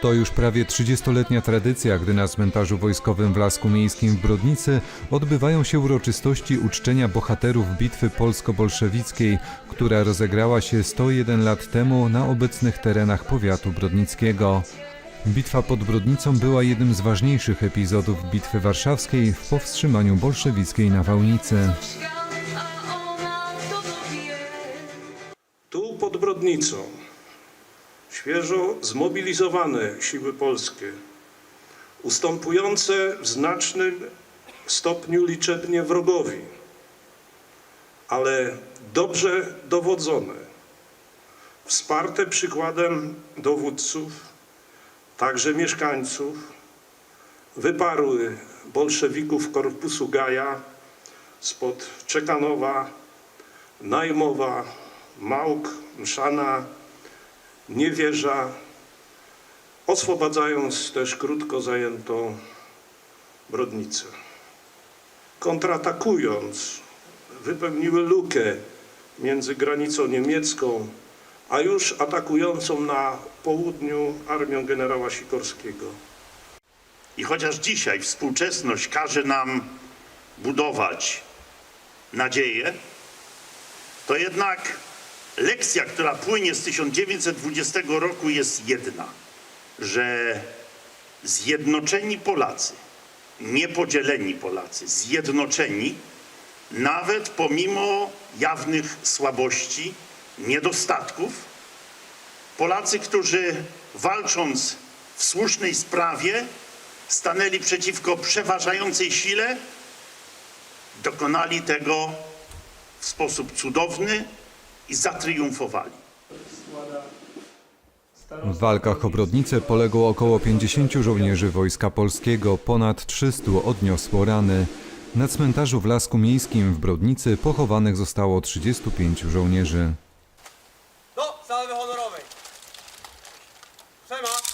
To już prawie 30-letnia tradycja, gdy na cmentarzu wojskowym w Lasku Miejskim w Brodnicy odbywają się uroczystości uczczenia bohaterów bitwy polsko-bolszewickiej, która rozegrała się 101 lat temu na obecnych terenach powiatu brodnickiego. Bitwa pod Brodnicą była jednym z ważniejszych epizodów Bitwy Warszawskiej w powstrzymaniu bolszewickiej nawałnicy. Tu pod Brodnicą świeżo zmobilizowane siły polskie, ustępujące w znacznym stopniu liczebnie wrogowi, ale dobrze dowodzone, wsparte przykładem dowódców, także mieszkańców, wyparły bolszewików korpusu Gaja spod Czekanowa, Najmowa, Małk, Mszana, Niewierza, oswobadzając też krótko zajętą Brodnicę. Kontratakując, wypełniły lukę między granicą niemiecką, a już atakującą na południu armią generała Sikorskiego. I chociaż dzisiaj współczesność każe nam budować nadzieję, to jednak lekcja, która płynie z 1920 roku jest jedna, że zjednoczeni Polacy, niepodzieleni Polacy, zjednoczeni, nawet pomimo jawnych słabości, niedostatków, Polacy, którzy walcząc w słusznej sprawie, stanęli przeciwko przeważającej sile, dokonali tego w sposób cudowny i zatriumfowali. W walkach o Brodnicę poległo około 50 żołnierzy Wojska Polskiego, ponad 300 odniosło rany. Na cmentarzu w Lasku Miejskim w Brodnicy pochowanych zostało 35 żołnierzy. Do salwy honorowej. Przema.